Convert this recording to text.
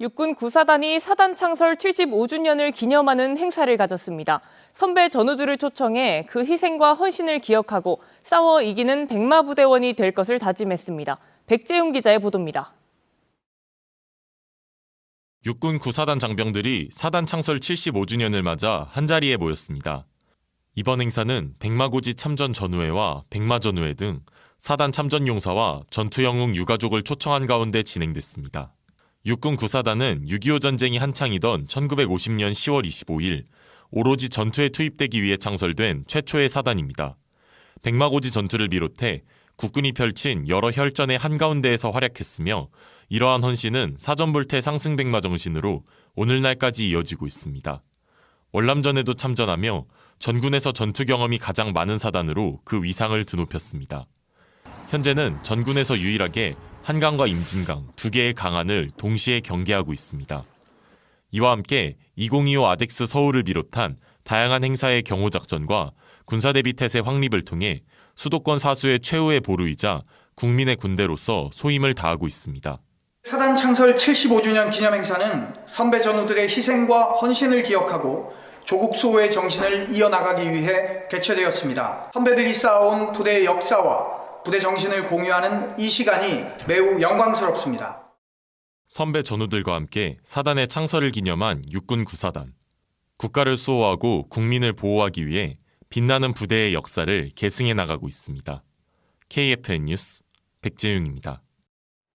육군 구사단이 사단 창설 75주년을 기념하는 행사를 가졌습니다. 선배 전우들을 초청해 그 희생과 헌신을 기억하고 싸워 이기는 백마부대원이 될 것을 다짐했습니다. 백재용 기자의 보도입니다. 육군 구사단 장병들이 사단 창설 75주년을 맞아 한자리에 모였습니다. 이번 행사는 백마고지 참전 전우회와 백마전우회 등 사단 참전 용사와 전투 영웅 유가족을 초청한 가운데 진행됐습니다. 육군 구사단은 6.25 전쟁이 한창이던 1950년 10월 25일 오로지 전투에 투입되기 위해 창설된 최초의 사단입니다. 백마고지 전투를 비롯해 국군이 펼친 여러 혈전의 한가운데에서 활약했으며 이러한 헌신은 사전불태 상승백마 정신으로 오늘날까지 이어지고 있습니다. 월남전에도 참전하며 전군에서 전투 경험이 가장 많은 사단으로 그 위상을 드높였습니다. 현재는 전군에서 유일하게 한강과 임진강 두 개의 강안을 동시에 경계하고 있습니다. 이와 함께 2025 아덱스 서울을 비롯한 다양한 행사의 경호 작전과 군사 대비 태세 확립을 통해 수도권 사수의 최후의 보루이자 국민의 군대로서 소임을 다하고 있습니다. 사단 창설 75주년 기념 행사는 선배 전우들의 희생과 헌신을 기억하고 조국 수호의 정신을 이어나가기 위해 개최되었습니다. 선배들이 쌓아온 부대의 역사와 부대 정신을 공유하는 이 시간이 매우 영광스럽습니다. 선배 전우들과 함께 사단의 창설을 기념한 육군 구사단. 국가를 수호하고 국민을 보호하기 위해 빛나는 부대의 역사를 계승해 나가고 있습니다. KFN 뉴스 백재윤입니다.